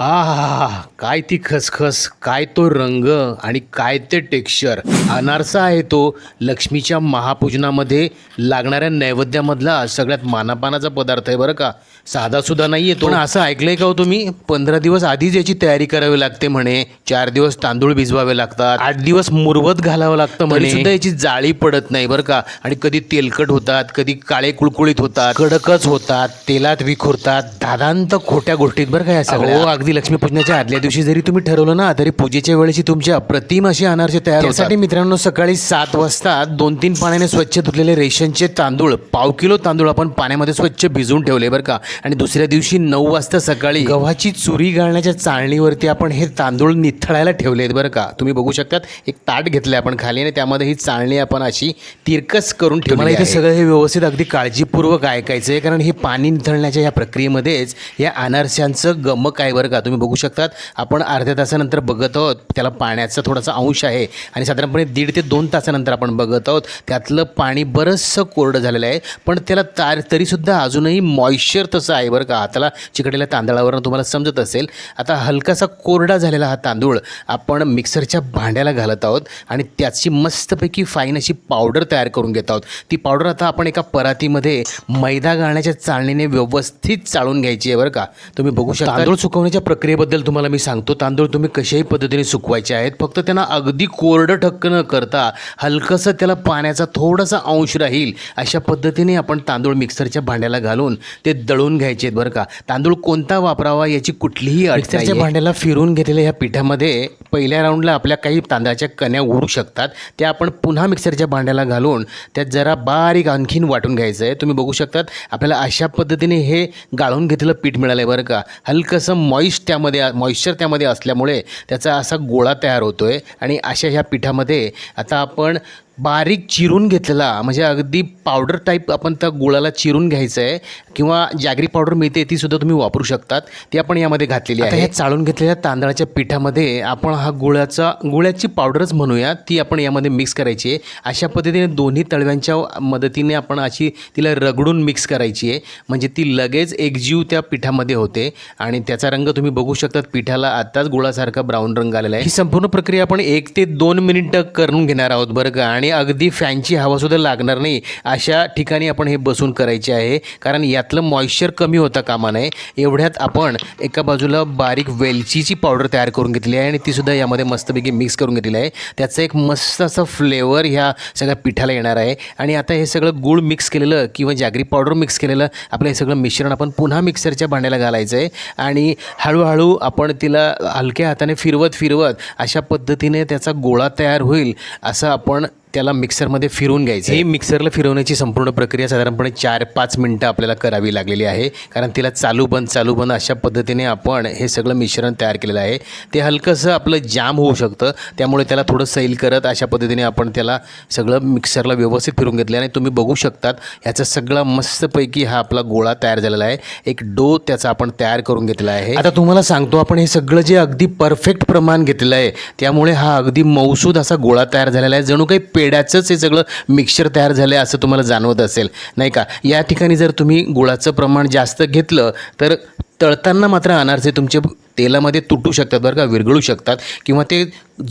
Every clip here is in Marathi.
आहा काय ती खसखस काय तो रंग आणि काय ते टेक्स्चर. अनारसा आहे तो लक्ष्मीच्या महापूजनामध्ये लागणाऱ्या नैवेद्यामधला सगळ्यात मानापानाचा पदार्थ आहे बरं का. साधा सुद्धा नाही आहे तो. पण असं ऐकलंय का हो तुम्ही? पंधरा दिवस आधीच याची तयारी करावी लागते म्हणे. चार दिवस तांदूळ भिजवावे लागतात. आठ दिवस मुरवत घालावं लागतं म्हणे. सुद्धा याची जाळी पडत नाही बरं का. आणि कधी तेलकट होतात कधी काळे कुळकुळीत होतात. कडकच होतात तेलात विखुरतात. दादांत खोट्या गोष्टीत बरं का या सगळ्या. हो अगदी लक्ष्मीपूजनाच्या आदल्या दिवशी जरी तुम्ही ठरवलं ना तरी पूजेच्या वेळेची तुमची अप्रतिम अशी अनारसे तयार होतात. मित्रांनो सकाळी सात वाजता दोन तीन पाण्याने स्वच्छ धुतलेले रेशनचे तांदूळ पाव किलो तांदूळ आपण पाण्यामध्ये स्वच्छ भिजवून ठेवले बरं का. आणि दुसऱ्या दिवशी नऊ वाजता सकाळी गव्हाची चुरी गाळण्याच्या चाळणीवरती आपण हे तांदूळ निथळायला ठेवले आहेत बरं का. तुम्ही बघू शकतात एक ताट घेतलं आपण खाली आणि त्यामध्ये ही चाळणी आपण अशी तिरकस करून ठेवली इथे सगळं हे व्यवस्थित अगदी काळजीपूर्वक ऐकायचं आहे कारण हे पाणी निथळण्याच्या या प्रक्रियेमध्येच या अनारशांचं गमक आहे बरं का. तुम्ही बघू शकतात आपण अर्ध्या तासानंतर बघत आहोत त्याला पाण्याचा थोडासा अंश आहे आणि साधारणपणे दीड ते दोन तासानंतर आपण बघत आहोत त्यातलं पाणी बरंचसं कोरडं झालेलं आहे पण त्याला तार तरीसुद्धा अजूनही मॉइश्चर तसं आहे बरं का. हाताला चिकटलेल्या तांदळावरून तुम्हाला समजत असेल. आता हलकासा कोरडा झालेला हा तांदूळ आपण मिक्सरच्या भांड्याला घालत आहोत आणि त्याची मस्तपैकी फाईन अशी पावडर तयार करून घेत आहोत. ती पावडर आता आपण एका परातीमध्ये मैदा गाळण्याच्या चाळणीने व्यवस्थित चाळून घ्यायची आहे बरं का. तुम्ही बघू शकता तांदूळ सुकवण्याच्या प्रक्रियेबद्दल तुम्हाला मी सांगतो. तांदूळ तुम्ही कशाही पद्धतीने सुकवायचे आहेत. फक्त त्यांना अगदी कोरडं ठक्क न करता हलकंसं त्याला पाण्याचा थोडासा अंश राहील अशा पद्धतीने आपण तांदूळ मिक्सरच्या भांड्याला घालून ते दळून घ्यायचे आहेत बरं का. तांदूळ कोणता वापरावा याची कुठलीही मिक्सरच्या भांड्याला फिरून घेतलेल्या ह्या पिठामध्ये पहिल्या राऊंडला आपल्या काही तांदळाच्या कण्या उडू शकतात. त्या आपण पुन्हा मिक्सरच्या भांड्याला घालून त्यात जरा बारीक आणखीन वाटून घ्यायचं आहे. तुम्ही बघू शकतात आपल्याला अशा पद्धतीने हे गाळून घेतलेलं पीठ मिळालं आहे बरं का. हलकंसं मॉइस्ट त्यामध्ये मॉइश्चर त्यामध्ये असल्यामुळे त्याचा असा गोळा तयार होतो आहे आणि अशा ह्या पिठामध्ये आता आपण बारीक चिरून घेतलेला म्हणजे अगदी पावडर टाईप आपण त्या गुळाला चिरून घ्यायचं आहे किंवा जागरी पावडर मिळते ती सुद्धा तुम्ही वापरू शकतात. ती आपण यामध्ये घातलेली आहे. हे चाळून घेतलेल्या तांदळाच्या पिठामध्ये आपण हा गुळाचा गुळाची पावडरच म्हणूया ती आपण यामध्ये मिक्स करायची आहे. अशा पद्धतीने दोन्ही तळव्यांच्या मदतीने आपण अशी तिला रगडून मिक्स करायची आहे. म्हणजे ती लगेच एकजीव त्या पिठामध्ये होते. आणि त्याचा रंग तुम्ही बघू शकतात पिठाला आत्ताच गुळासारखा ब्राऊन रंग आलेला आहे. ही संपूर्ण प्रक्रिया आपण एक ते दोन मिनिटं करून घेणार आहोत बरं का? आणि अगदी फॅनची हवासुद्धा लागणार नाही. अशा ठिकाणी आपण हे बसून करायचे आहे. कारण यातलं मॉइश्चर कमी होता कामा नये. एवढ्यात आपण एका बाजूला बारीक वेलचीची पावडर तयार करून घेतली आहे आणि तीसुद्धा यामध्ये मस्तपैकी मिक्स करून घेतलेली आहे. त्याचं एक मस्त असं फ्लेवर ह्या सगळ्या पिठाला येणार आहे. आणि आता हे सगळं गूळ मिक्स केलेलं किंवा जागरी पावडर मिक्स केलेलं आपलं हे सगळं मिश्रण आपण पुन्हा मिक्सरच्या भांड्याला घालायचं आहे आणि हळूहळू आपण तिला हलक्या हाताने फिरवत फिरवत अशा पद्धतीने त्याचा गोळा तयार होईल असं आपण त्याला मिक्सरमध्ये फिरवून घ्यायचं ही मिक्सरला फिरवण्याची संपूर्ण प्रक्रिया साधारणपणे चार पाच मिनटं आपल्याला करावी लागलेली आहे. कारण तिला चालू बंद चालू बंद अशा पद्धतीने आपण हे सगळं मिश्रण तयार केलेलं आहे. ते हलकंसं आपलं जाम होऊ शकतं. त्यामुळे त्याला थोडं सैल करत अशा पद्धतीने आपण त्याला सगळं मिक्सरला व्यवस्थित फिरून घेतलं आणि तुम्ही बघू शकतात ह्याचा सगळा मस्तपैकी हा आपला गोळा तयार झालेला आहे. एक डो त्याचा आपण तयार करून घेतला आहे. आता तुम्हाला सांगतो आपण हे सगळं जे अगदी परफेक्ट प्रमाण घेतलेलं आहे त्यामुळे हा अगदी मौसूद असा गोळा तयार झालेला आहे. जणू काही पेड्याचंच हे सगळं मिक्सचर तयार झालं आहे असं तुम्हाला जाणवत असेल. नाही का? या ठिकाणी जर तुम्ही गुळाचं प्रमाण जास्त घेतलं तर तळताना मात्र अनारसे तुमचे तेलामध्ये तुटू शकतात बरं का विरघळू शकतात किंवा ते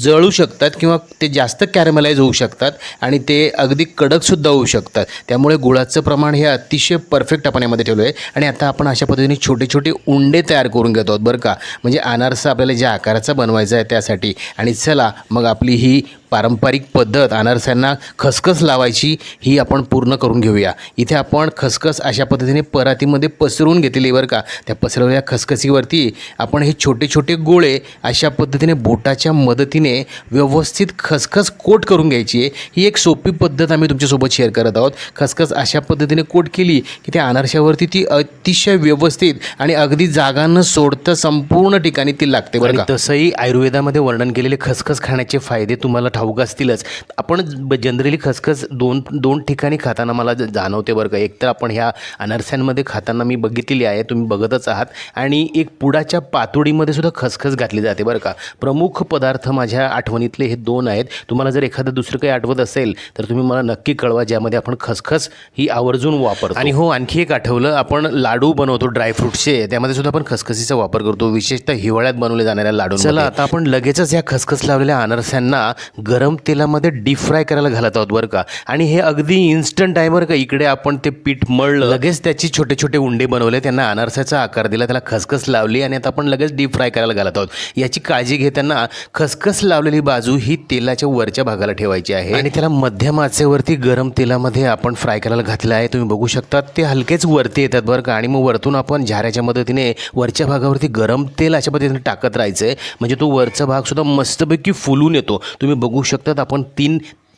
जळू शकतात किंवा ते जास्त कॅरमलाइज होऊ शकतात आणि ते अगदी कडकसुद्धा होऊ शकतात. त्यामुळे गुळाचं प्रमाण हे अतिशय परफेक्ट आपण यामध्ये ठेवलं आहे आणि आता आपण अशा पद्धतीने छोटे छोटे उंडे तयार करून घेतो आहोत बरं का. म्हणजे अनारसा आपल्याला ज्या आकाराचा बनवायचा आहे त्यासाठी. आणि चला मग आपली ही पारंपरिक पद्धत अनारस्यांना खसखस लावायची ही आपण पूर्ण करून घेऊया. इथे आपण खसखस अशा पद्धतीने परातीमध्ये पसरवून घेतलेली बरं का. त्या पसरवलेल्या खसखसीवरती आपण हे छोटे छोटे गोळे अशा पद्धतीने बोटाच्या मदतीने व्यवस्थित खसखस कोट करून घ्यायची आहे. ही एक सोपी पद्धत आम्ही तुमच्यासोबत शेअर करत आहोत. खसखस अशा पद्धतीने कोट केली की त्या अनारशावरती ती अतिशय व्यवस्थित आणि अगदी जागा न सोडता संपूर्ण ठिकाणी ती लागते बरं तसंही आयुर्वेदामध्ये वर्णन केलेले खसखस खाण्याचे फायदे तुम्हाला ठाऊक असतीलच. आपण जनरली खसखस दोन दोन ठिकाणी खाताना मला जाणवते बरं का. एक तर आपण ह्या अनारस्यांमध्ये खाताना मी बघितलेली आहे तुम्ही बघतच आहात. आणि एक पुडाच्या पातोडीमध्ये सुद्धा खसखस घातली जाते बरं का. प्रमुख पदार्थ माझ्या माझ्या आठवणीतले हे दोन आहेत. तुम्हाला जर एखादं दुसरं काही आठवत असेल तर तुम्ही मला नक्की कळवा ज्यामध्ये आपण खसखस ही आवर्जून वापरतो. आणि हो आणखी एक आठवलं आपण लाडू बनवतो ड्रायफ्रूटचे त्यामध्ये सुद्धा आपण खसखसीचा वापर करतो. विशेषतः हिवाळ्यात बनवले जाणाऱ्या लाडू चला आता आपण लगेचच या खसखस लावलेल्या अनारस्यांना गरम तेलामध्ये डीप फ्राय करायला घालत आहोत बरं का. आणि हे अगदी इन्स्टंट आहे बरं का. इकडे आपण ते पीठ मळलं. लगेच त्याची छोटे छोटे उंडे बनवले. त्यांना अनारसाचा आकार दिला त्याला खसखस लावली आणि आता आपण लगेच डीप फ्राय करायला घालत आहोत. याची काळजी घेताना खसखस लावलेली बाजू ही तेलाच्या वरच्या भागाला ठेवायची आहे. आणि त्याला मध्यम आचेवरती गरम तेलामध्ये आपण फ्राय करायला घातलं आहे. तुम्ही बघू शकता ते हलकेच वरती येतात बरं का. आणि मग वरतून आपण झाऱ्याच्या मदतीने वरच्या भागावरती गरम तेल अशा पद्धतीने टाकत राहायचं आहे. म्हणजे तो वरचा भागसुद्धा मस्तपैकी फुलून येतो. तुम्ही बघू शकतात आपण तीन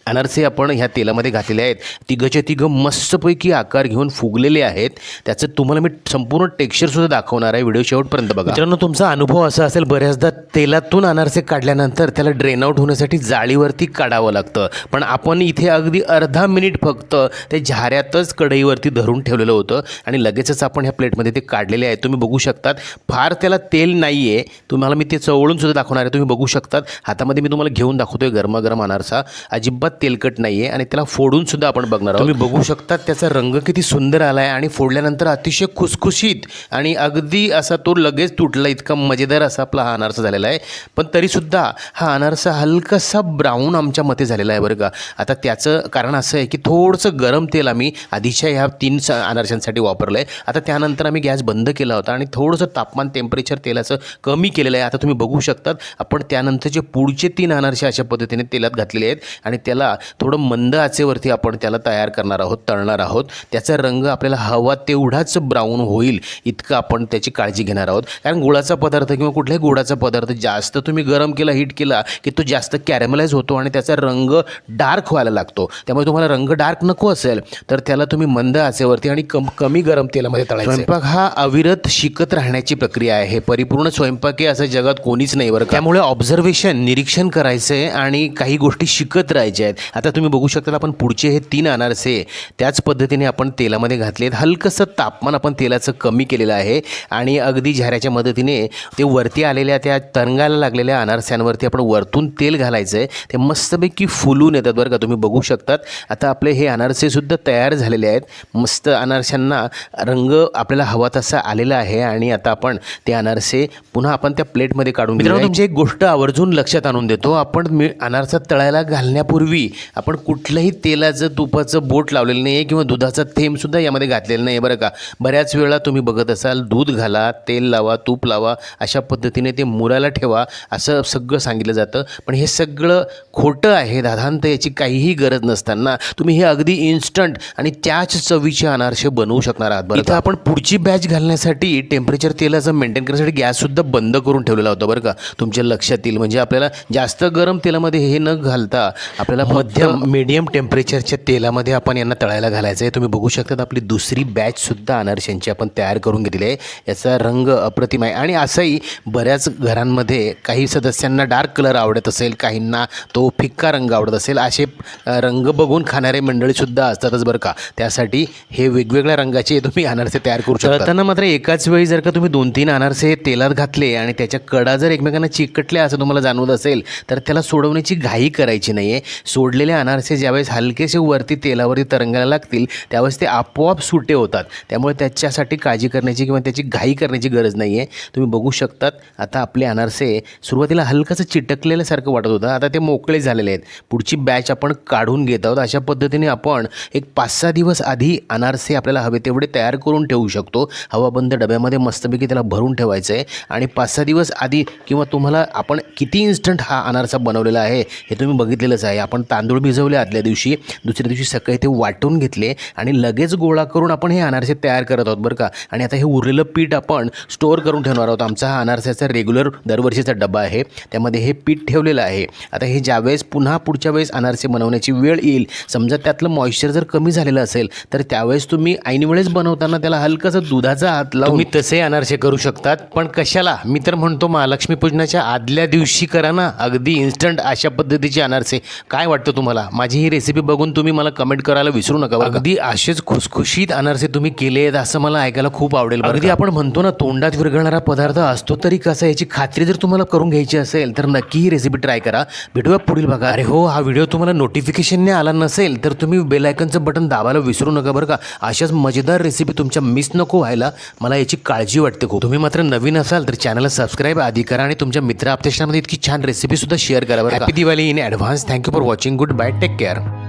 अनारसे आपण ह्या तेलामध्ये घातलेले आहेत. तिघंच्या तिघं मस्तपैकी आकार घेऊन फुगलेले आहेत. त्याचं तुम्हाला मी संपूर्ण टेक्स्चरसुद्धा दाखवणार आहे व्हिडिओ शेवटपर्यंत बघा. मित्रांनो तुमचा अनुभव असा असेल बऱ्याचदा तेलातून अनारसे काढल्यानंतर त्याला ड्रेन आउट होण्यासाठी जाळीवरती काढावं लागतं. पण आपण इथे अगदी अर्धा मिनिट फक्त ते झाऱ्यातच कढईवरती धरून ठेवलेलं होतं आणि लगेचच आपण ह्या प्लेटमध्ये ते काढलेले आहे. तुम्ही बघू शकतात फार त्याला तेल नाही आहे तुम्हाला मी ते चवळून सुद्धा दाखवणार आहे. तुम्ही बघू शकतात. हातामध्ये मी तुम्हाला घेऊन दाखवतोय गरमागरम अनारसा. अजिबात तेलकट नाही आहे आणि त्याला फोडून सुद्धा आपण बघणार आहोत. तुम्ही बघू शकता त्याचा रंग किती सुंदर आला आहे आणि फोडल्यानंतर अतिशय खुसखुशीत आणि अगदी असा तो लगेच तुटला इतका मजेदार असा आपला हा अनारसा झालेला आहे. पण तरीसुद्धा हा अनारसा हलकासा ब्राऊन आमच्या मते झालेला आहे बरं का. आता त्याचं कारण असं आहे की थोडंसं गरम तेल आम्ही आधीच्या ह्या तीन स अनारशांसाठी वापरलं आहे आता त्यानंतर आम्ही गॅस बंद केला होता आणि थोडंसं तापमान टेम्परेचर तेलाचं कमी केलेलं आहे. आता तुम्ही बघू शकतात आपण त्यानंतरचे पुढचे तीन अनारसे अशा पद्धतीने तेलात घातलेले आहेत आणि त्याला थोडं मंद आचेवरती आपण त्याला तयार करणार आहोत तळणार आहोत. त्याचा रंग आपल्याला हवा तेवढाच ब्राऊन होईल इतकं आपण त्याची काळजी घेणार आहोत. कारण गुळाचा पदार्थ किंवा कुठल्याही गोडाचा पदार्थ जास्त तुम्ही गरम केला हीट केला की तो जास्त कॅरेमलाइज होतो आणि त्याचा रंग डार्क व्हायला लागतो. त्यामुळे तुम्हाला रंग डार्क नको असेल तर त्याला तुम्ही मंद आचेवरती आणि कम कमी गरम तेलामध्ये तळायचं स्वयंपाक हा अविरत शिकत राहण्याची प्रक्रिया आहे. परिपूर्ण स्वयंपाक असं जगात कोणीच नाही बरं. त्यामुळे ऑब्झर्वेशन निरीक्षण करायचं आहे आणि काही गोष्टी शिकत राहायच्या आहेत. आता तुम्ही बघू शकता आपण पुढचे हे तीन अनारसे त्याच पद्धतीने आपण तेलामध्ये घातले आहेत हलकंसं तापमान आपण तेलाचं कमी केलेलं आहे आणि अगदी झाऱ्याच्या मदतीने ते वरती आलेल्या त्या तरंगायला लागलेल्या अनारस्यांवरती आपण वरतून तेल घालायचं आहे ते मस्तपैकी फुलून येतात बरं का तुम्ही बघू शकतात. आता आपले हे अनारसेसुद्धा तयार झालेले आहेत. मस्त अनारशांना रंग आपल्याला हवा तसा आलेला आहे आणि आता आपण ते अनारसे पुन्हा आपण त्या प्लेटमध्ये काढून मित्रांनो तुमची एक गोष्ट आवर्जून लक्षात आणून देतो आपण मी अनारसा तळायला घालण्यापूर्वी आपण कुठलंही तेलाचं तुपाचं बोट लावलेलं नाही आहे किंवा दुधाचा थेंबसुद्धा यामध्ये घातलेलं नाही आहे बरं का? बऱ्याच वेळा तुम्ही बघत असाल दूध घाला तेल लावा तूप लावा अशा पद्धतीने ते मुरायला ठेवा असं सगळं सांगितलं जातं. पण हे सगळं खोटं आहे दाधांत याची काहीही गरज नसताना तुम्ही हे अगदी इन्स्टंट आणि त्याच चवीचे अनारसे बनवू शकणार आहात बरं इथं आपण पुढची बॅच घालण्यासाठी टेम्परेचर तेलाचं मेंटेन करण्यासाठी गॅससुद्धा बंद करून ठेवलेला होता बरं का? तुमच्या लक्षात येईल. म्हणजे आपल्याला जास्त गरम तेलामध्ये हे न घालता आपल्याला मध्यम मीडियम टेम्परेचरच्या तेलामध्ये आपण यांना तळायला घालायचं आहे. तुम्ही बघू शकतात आपली दुसरी बॅचसुद्धा अनारशांची आपण तयार करून घेतली आहे. याचा रंग अप्रतिम आहे. आणि असंही बऱ्याच घरांमध्ये काही सदस्यांना डार्क कलर आवडत असेल काहींना तो फिक्का रंग आवडत असेल. असे रंग बघून खाणारे मंडळीसुद्धा असतातच बरं का. त्यासाठी हे वेगवेगळ्या रंगाचे तुम्ही अनारसे तयार करू शकता. तळताना मात्र एकाच वेळी जर का तुम्ही दोन तीन अनारसे तेलात घातले आणि त्याच्या कडा जर एकमेकांना चिकटल्या असं तुम्हाला जाणवत असेल तर त्याला सोडवण्याची घाई करायची नाही आहे सोडलेले अनारसे ज्यावेळेस हलकेसे वरती तेलावरती तरंगायला लागतील त्यावेळेस ते आपोआप सुटे होतात. त्यामुळे त्याच्यासाठी काळजी करण्याची किंवा त्याची घाई करण्याची गरज नाही आहे तुम्ही बघू शकतात आता आपले अनारसे सुरुवातीला हलकंसं चिटकलेल्यासारखं वाटत होतं आता ते मोकळे झालेले आहेत. पुढची बॅच आपण काढून घेत आहोत. अशा पद्धतीने आपण एक पाच सहा दिवस आधी अनारसे आपल्याला हवे तेवढे तयार करून ठेवू शकतो. हवाबंद डब्यामध्ये मस्तपैकी त्याला भरून ठेवायचं आहे. आणि पाच सहा दिवस आधी किंवा तुम्हाला आपण किती इन्स्टंट हा अनारसा बनवलेला आहे हे तुम्ही बघितलेलंच आहे. आपण तांदूळ भिजवले आदल्या दिवशी. दुसऱ्या दिवशी सकाळी ते वाटून घेतले आणि लगेच गोळा करून आपण हे अनारसे तयार करत आहोत बरं का. आणि आता हे उरलेलं पीठ आपण स्टोअर करून ठेवणार आहोत. आमचा हा अनारसाचा रेग्युलर दरवर्षीचा डबा आहे. त्यामध्ये हे पीठ ठेवलेलं आहे. आता हे ज्यावेळेस पुन्हा पुढच्या वेळेस अनारसे बनवण्याची वेळ येईल समजा त्यातलं मॉइश्चर जर कमी झालेलं असेल तर त्यावेळेस तुम्ही ऐनवेळेस बनवताना त्याला हलकंसं दुधाचा हात लावून तुम्ही तसे अनारसे करू शकतात पण कशाला? मी तर म्हणतो महालक्ष्मी पूजनाच्या आदल्या दिवशी करा ना. अगदी इन्स्टंट अशा पद्धतीचे अनारसे. काय वाटतं? वाटतं तुम्हाला? माझी ही रेसिपी बघून तुम्ही मला कमेंट करायला विसरू नका. अगदी असेच खुसखुशीत अनारसे तुम्ही केले आहेत असं मला ऐकायला खूप आवडेल अगदी आपण म्हणतो ना तोंडात विरघळणारा पदार्थ असतो तरी कसं याची खात्री जर तुम्हाला करून घ्यायची असेल तर नक्की ही रेसिपी ट्राय करा. भेटूया पुढील भागा अरे हो हा व्हिडिओ तुम्हाला नोटिफिकेशनने आला नसेल तर तुम्ही बेल आयकनचं बटन दाबायला विसरू नका बरं का? अशाच मजेदार रेसिपी तुमच्या मिस नको व्हायला मला याची काळजी वाटते खूप. तुम्ही मात्र नवीन असाल तर चॅनलला सबस्क्राईब आधी करा आणि तुमच्या मित्र आपत्यामध्ये इतकी छान रेसिपी सुद्धा शेअर करा बरं happy Diwali in advance thank you for watching watching. Goodbye. Take care.